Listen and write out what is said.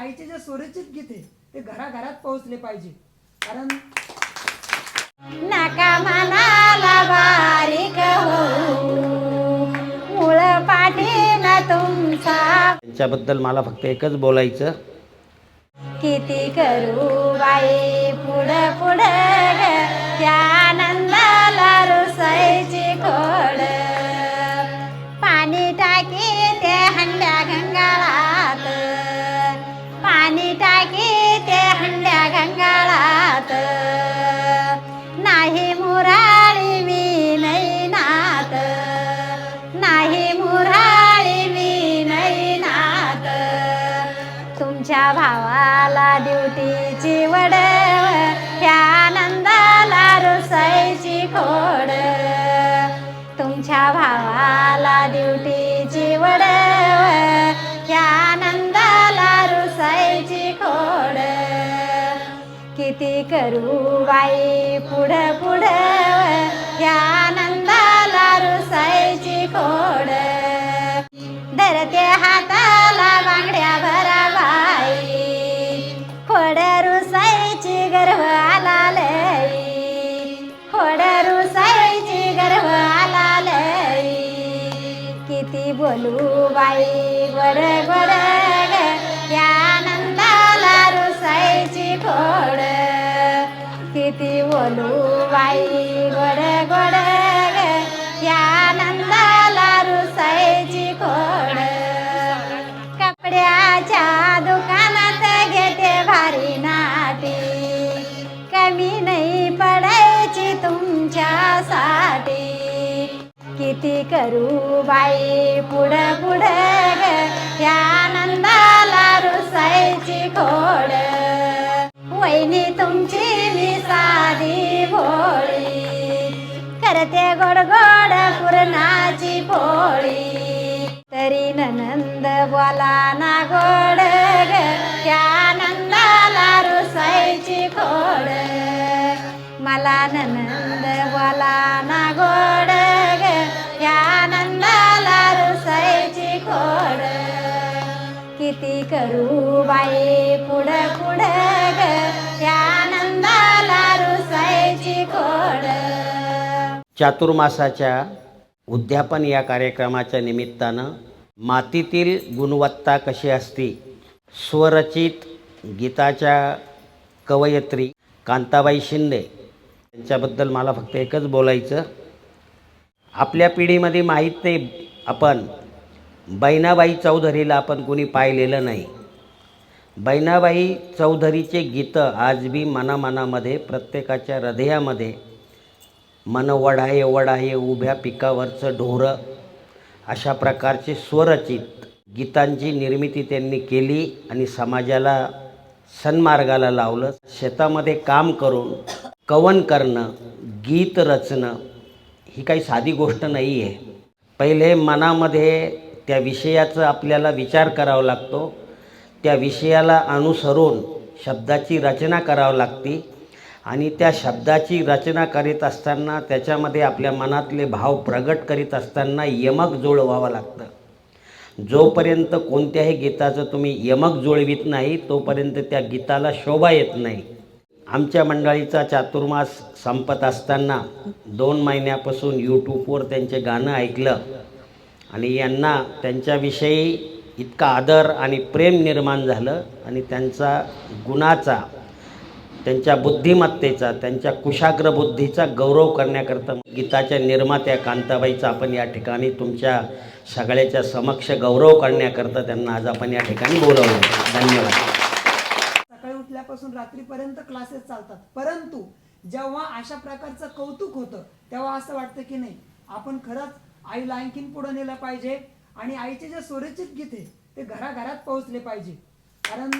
आईचे जे स्वरचित गीत आहे ते घराघरात पोहोचले पाहिजे. कारण नका मनाला बारीक होऊ मुळ पाठीन तुमचा. त्यांच्याबद्दल मला फक्त एकच बोलायचं. किती करू बाई पुढं पुढं ग. त्या आनंदाला रुसायची खोड. पाणी टाकी ते हंड्या गंगाळात तुमच्या भावाला ड्युटीची वडव ह्या आनंदाला रुसायची खोड. तुमच्या भावाला ड्युटीची वडव ह्या आनंदाला रुसायची खोड. किती करू बाई पुढं पुढं ह्या गर्व गर्भ आला लई. खोड रुसायची आला लई. किती बोलू बाई गोड गोड या आनंदाला रुसायची खोड. किती बोलू बाई गोड गोड या आनंदाला रुसायची खोड. किती करू बाई. पुढं पुढं ग या आनंदाला रुसायची खोड वहिनी तुमची मी साधी भोळी. करते गोड गोड पुरणाची पोळी. तरी ननंद बोला ना गोड. करू बाई. पुढं पुढं ग. आनंदाला रुसायची खोड. चातुर्मासाच्या उद्यापन या कार्यक्रमाच्या निमित्तानं मातीतील गुणवत्ता कशी असती? स्वरचित गीताच्या कवयत्री कांताबाई शिंदे त्यांच्याबद्दल मला फक्त एकच बोलायचं. आपल्या पिढीमध्ये माहीत नाही आपण बैनाबाई चौधरीला आपण कोणी पाहिलेलं नाही. बैनाबाई चौधरीचे गीतं आज बी मनामनामध्ये प्रत्येकाच्या हृदयामध्ये मन वढाये वढाये उभ्या पिकावरचं ढोरं अशा प्रकारचे स्वरचित गीतांची निर्मिती त्यांनी केली आणि समाजाला सन्मार्गाला लावलं. शेतामध्ये काम करून कवन करणं गीत रचणं ही काही साधी गोष्ट नाही आहे पहिले मनामध्ये त्या विषयाचा आपल्याला विचार करावा लागतो. त्या विषयाला अनुसरून शब्दाची रचना करावी लागते. आणि त्या शब्दाची रचना करीत असताना त्याच्यामध्ये आपल्या मनातले भाव प्रगट करीत असताना यमक जुळवावं लागतं. जोपर्यंत कोणत्याही गीताचं तुम्ही यमक जुळवीत नाही तोपर्यंत त्या गीताला शोभा येत नाही. आमच्या मंडळीचा चातुर्मास संपत असताना दोन महिन्यापासून यूट्यूबवर त्यांचे गाणं ऐकलं. आणि यांना त्यांच्याविषयी इतका आदर आणि प्रेम निर्माण झालं आणि त्यांचा गुणाचा त्यांच्या बुद्धिमत्तेचा त्यांच्या कुशाग्र बुद्धीचा गौरव करण्याकरता गीताच्या निर्मात्या कांताबाईचा आपण या ठिकाणी तुमच्या सगळ्याच्या समक्ष गौरव करण्याकरता त्यांना आज आपण या ठिकाणी बोलवलं. धन्यवाद. सकाळी उठल्यापासून रात्रीपर्यंत क्लासेस चालतात. परंतु जेव्हा अशा प्रकारचं कौतुक होतं तेव्हा असं वाटतं की नाही आपण खरंच आईला आणखीन पुढे नेलं पाहिजे आणि आईचे जे स्वरचित गीत आहे ते घराघरात पोहोचले पाहिजे. कारण